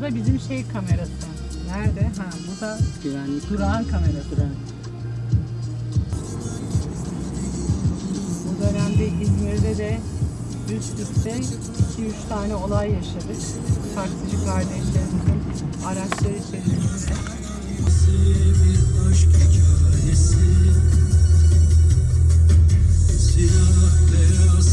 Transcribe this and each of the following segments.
Bu da bizim şey kamerası. Nerede? Ha bu da Güvenlik durağın kamerası. Duran. Bu dönemde İzmir'de de üst üste 2-3 tane olay yaşadık. Taksici kardeşlerimizin araçları içerisinde. bir aşk hikayesi Siyah beyaz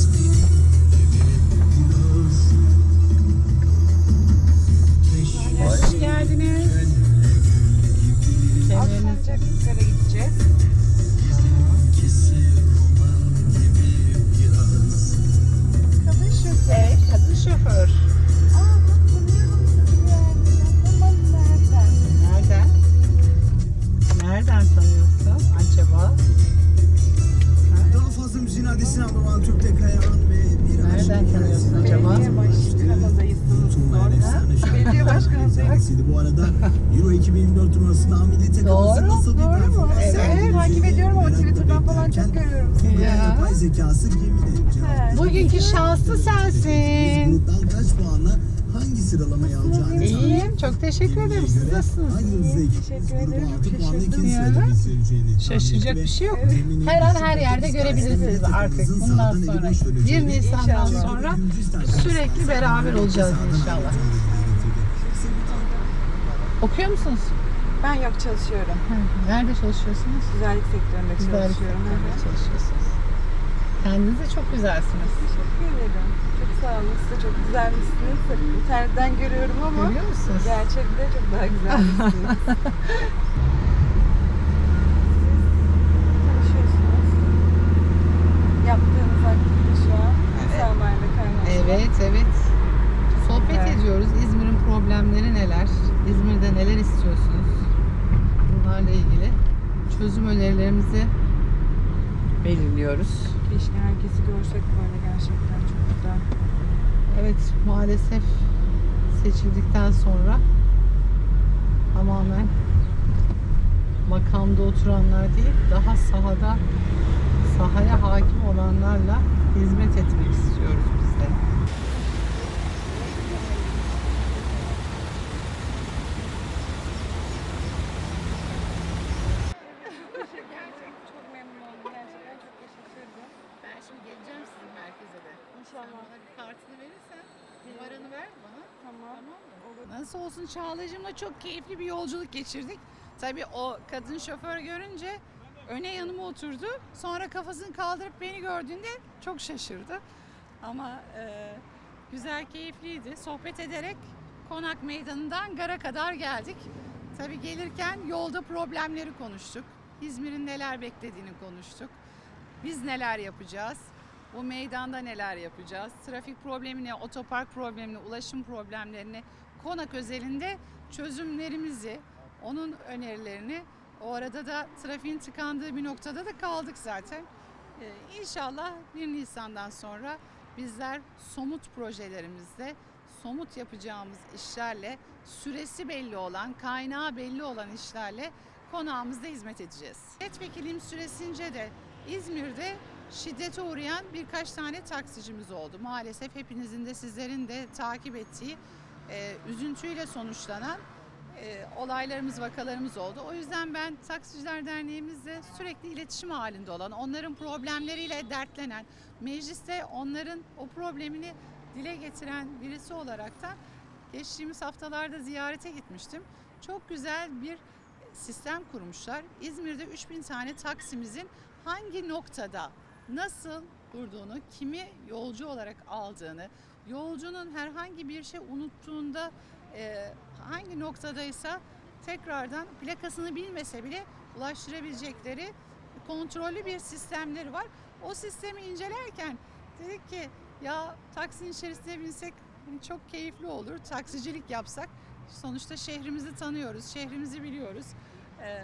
şarkı. Belediye başkanı adayı. Efsanesiydi. Bu arada Euro 2024 turnuvasında milli takımımızın Doğru, nasıl bir Doğru mu? performans Evet, sergileyeceğini takip ediyorum ama Twitter'dan falan çok görüyorum sizi. Ya. yapay zekası He. Bugünkü şanslı sensin. Gruptan kaç puanla hangi sıralamayı alacağını İyiyim, çok teşekkür ederim. Siz nasılsınız? Hangi hızla ekip Teşekkür ederim, şaşırdım ikinci ya. Şaşıracak bir şey yok. Her an her yerde görebilirsiniz artık bundan sonra. eline 1 süreceğini, Nisan'dan sonra sürekli beraber olacağız inşallah. Okuyor musunuz? Ben yok çalışıyorum. Nerede çalışıyorsunuz? Güzellik sektöründe Güzellik çalışıyorum. sektöründe Hı hı. çalışıyorsunuz. Kendiniz de çok güzelsiniz. Teşekkür ederim. Çok sağ olun. Siz de çok güzelmişsiniz. İnternetten görüyorum ama Görüyor musunuz? gerçekte çok daha güzelmişsiniz. Siz tanışıyorsunuz. Yaptığınız aktivite şu an insanlarla kaynaşmak. Evet, evet. Sohbet Evet. ediyoruz. İzmir'in problemleri neler? İzmir'de neler istiyorsunuz? Bunlarla ilgili çözüm önerilerimizi belirliyoruz. Keşke herkesi görsek böyle gerçekten çok güzel. Evet, maalesef seçildikten sonra tamamen makamda oturanlar değil, daha sahada sahaya hakim olanlarla hizmet etmek istiyoruz biz de. Çok memnun oldum gerçekten çok şaşırdım. Ben şimdi geleceğim sizin merkeze de. İnşallah. bana bir kartını verirsen numaranı ver bana. Tamam. Nasıl olsun Çağla'cığımla çok keyifli bir yolculuk geçirdik. Tabii o kadın şoför görünce öne yanıma oturdu. Sonra kafasını kaldırıp beni gördüğünde çok şaşırdı. Ama e, güzel, keyifliydi. Sohbet ederek Konak Meydanı'ndan Gar'a kadar geldik. Tabii gelirken yolda problemleri konuştuk. İzmir'in neler beklediğini konuştuk. Biz neler yapacağız? Bu meydanda neler yapacağız? Trafik problemine, otopark problemine, ulaşım problemlerini konak özelinde çözümlerimizi, onun önerilerini o arada da trafiğin tıkandığı bir noktada da kaldık zaten. Ee, inşallah 1 Nisan'dan sonra bizler somut projelerimizde, somut yapacağımız işlerle, süresi belli olan, kaynağı belli olan işlerle konağımızda hizmet edeceğiz. Milletvekilliğim süresince de İzmir'de şiddete uğrayan birkaç tane taksicimiz oldu. Maalesef hepinizin de sizlerin de takip ettiği e, üzüntüyle sonuçlanan e, olaylarımız, vakalarımız oldu. O yüzden ben Taksiciler Derneğimizle sürekli iletişim halinde olan, onların problemleriyle dertlenen, mecliste onların o problemini dile getiren birisi olaraktan geçtiğimiz haftalarda ziyarete gitmiştim. Çok güzel bir sistem kurmuşlar. İzmir'de 3000 tane taksimizin hangi noktada nasıl durduğunu, kimi yolcu olarak aldığını, yolcunun herhangi bir şey unuttuğunda e, hangi noktadaysa tekrardan plakasını bilmese bile ulaştırabilecekleri kontrollü bir sistemleri var. O sistemi incelerken dedik ki ya taksinin içerisine binsek çok keyifli olur. Taksicilik yapsak. Sonuçta şehrimizi tanıyoruz, şehrimizi biliyoruz. Ee,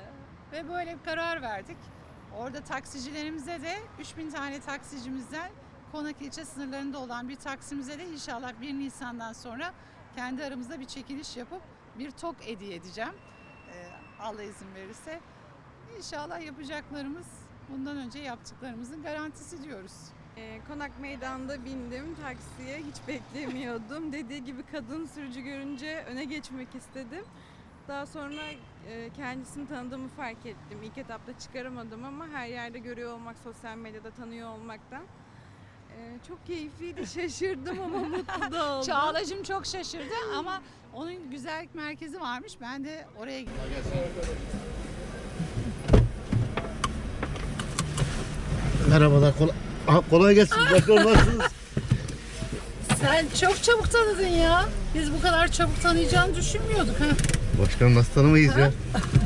ve böyle bir karar verdik. Orada taksicilerimize de 3000 tane taksicimizden Konak ilçe sınırlarında olan bir taksimize de inşallah 1 Nisan'dan sonra kendi aramızda bir çekiliş yapıp bir tok hediye edeceğim. Ee, Allah izin verirse. İnşallah yapacaklarımız bundan önce yaptıklarımızın garantisi diyoruz. Ee, Konak Meydan'da bindim taksiye. Hiç beklemiyordum. Dediği gibi kadın sürücü görünce öne geçmek istedim. Daha sonra e, kendisini tanıdığımı fark ettim. İlk etapta çıkaramadım ama her yerde görüyor olmak, sosyal medyada tanıyor olmaktan e, çok keyifliydi. Şaşırdım ama mutlu da oldum. Çağlacığım çok şaşırdı ama onun güzellik merkezi varmış. Ben de oraya gittim. Merhabalar. Kolay, Aha, kolay gelsin. Nasılsınız? Sen çok çabuk tanıdın ya. Biz bu kadar çabuk tanıyacağını düşünmüyorduk. Ha? Başkan nasıl tanımayız ya?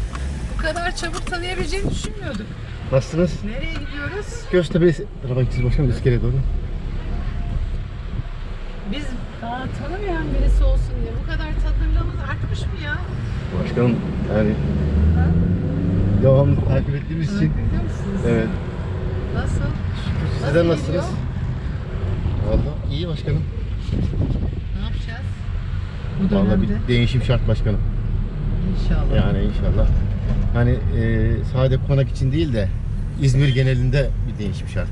Bu kadar çabuk tanıyabileceğini düşünmüyorduk. Nasılsınız? Nereye gidiyoruz? Göztepe tarafa gideceğiz başkanım iskeleye doğru. Biz daha tanımayan birisi olsun diye bu kadar tanınırlığımız artmış mı ya? Başkanım yani devamlı takip ettiğimiz için. Biliyor musunuz? Evet. Nasıl? Sizler Nasıl nasılsınız? gidiyor? Valla iyi başkanım. Ne yapacağız? Bu Valla dönemde bir değişim şart başkanım. İnşallah. Yani inşallah. Hani e, sadece konak için değil de İzmir genelinde bir değişim şart.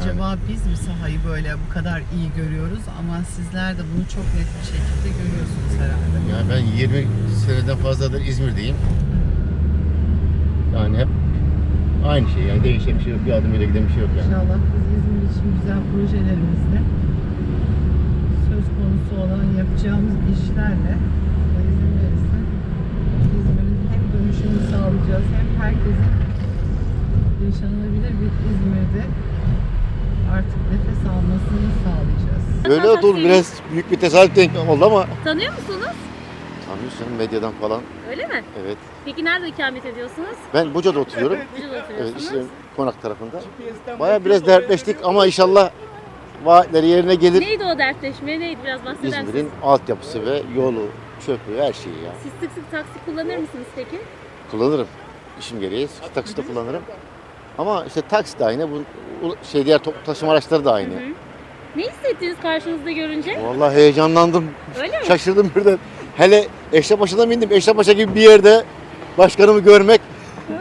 Acaba biz mi sahayı böyle bu kadar iyi görüyoruz ama sizler de bunu çok net bir şekilde görüyorsunuz herhalde. Yani ben 20 seneden fazladır İzmir'deyim. Yani hep aynı şey yani değişen bir şey yok. Bir adım ileri giden bir şey yok yani. İnşallah biz İzmir için güzel projelerimizle söz konusu olan yapacağımız işlerle Allah izin verirse İzmir'in hem sağlayacağız hem herkesin yaşanılabilir bir İzmir'de artık nefes almasını sağlayacağız. Böyle oldu biraz büyük bir tesadüf denk oldu ama Tanıyor musunuz? tanıyorsun medyadan falan. Öyle mi? Evet. Peki nerede ikamet ediyorsunuz? Ben Buca'da oturuyorum. Buca'da Evet oturuyorsunuz. işte konak tarafında. Baya biraz dertleştik ama inşallah vaatleri yerine gelir. Neydi o dertleşme? Neydi biraz bahseder İzmir'in misiniz? altyapısı ve yolu, çöpü, her şeyi ya. Siz sık sık taksi kullanır mısınız peki? Kullanırım. İşim gereği taksi de kullanırım. Ama işte taksi de aynı, bu şey diğer toplu taşıma araçları da aynı. Hı hı. Ne hissettiniz karşınızda görünce? Vallahi heyecanlandım. Öyle mi? Şaşırdım birden. Hele Eşrefpaşa'dan bindim. Eşrefpaşa gibi bir yerde başkanımı görmek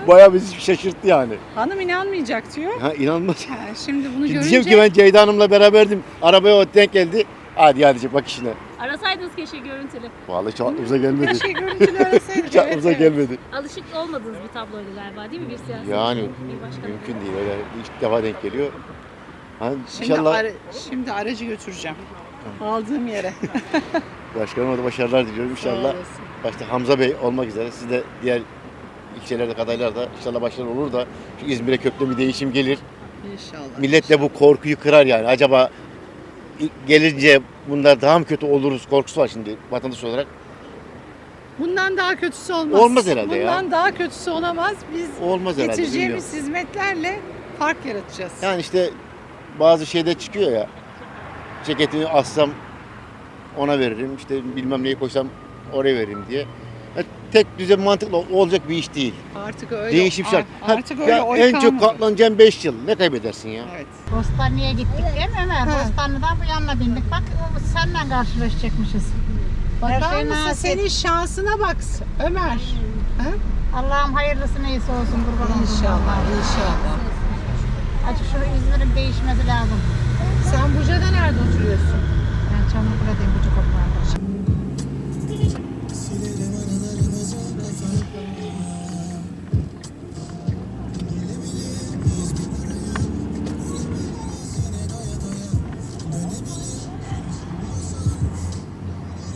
bayağı bizi şaşırttı yani. Hanım inanmayacak diyor. Ha inanılmaz. Ha, şimdi bunu görünce diyeceğim ki ben Ceyda Hanım'la beraberdim. Arabaya o denk geldi. Hadi hadi bak işine. Arasaydınız keşke görüntülü. Vallahi hiç aklımıza gelmedi. keşke görüntülü arasaydık. Hiç aklımıza evet, evet. gelmedi. Alışık olmadığınız bir tabloydu galiba değil mi bir siyasi? Yani bir mümkün değil. Öyle ilk defa denk geliyor. Ha, Şimdi, inşallah ara- şimdi aracı götüreceğim. Aldığım yere. başkanıma da başarılar diliyorum. İnşallah başta Hamza Bey olmak üzere siz de diğer ilçelerde adaylar da inşallah başarılı olur da şu İzmir'e köklü bir değişim gelir. İnşallah. Millet de bu korkuyu kırar yani. Acaba gelince bunlar daha mı kötü oluruz korkusu var şimdi vatandaş olarak. Bundan daha kötüsü olmaz. Olmaz herhalde ya. Bundan daha kötüsü olamaz. Biz Olmaz herhalde. bilmiyorum. getireceğimiz hizmetlerle fark yaratacağız. Yani işte bazı şeyde çıkıyor ya. Ceketimi assam ona veririm. işte bilmem neyi koysam oraya veririm diye. Ya tek düze mantıkla olacak bir iş değil. Artık öyle. Değişim şart. Ar- Artık öyle ya oy en çok katlanacağın 5 yıl. Ne kaybedersin ya? Evet. Bostanlı'ya gittik değil mi Ömer? Bostanlı'dan bu yanına bindik. Bak seninle karşılaşacakmışız. Bakar şey mısın nasip. senin şansına bak Ömer. Allah'ım hayırlısı neyse olsun kurban olsun. İnşallah, inşallah. Açık şunu İzmir'in değişmesi lazım. Sen Buca'da nerede oturuyorsun? Ben çok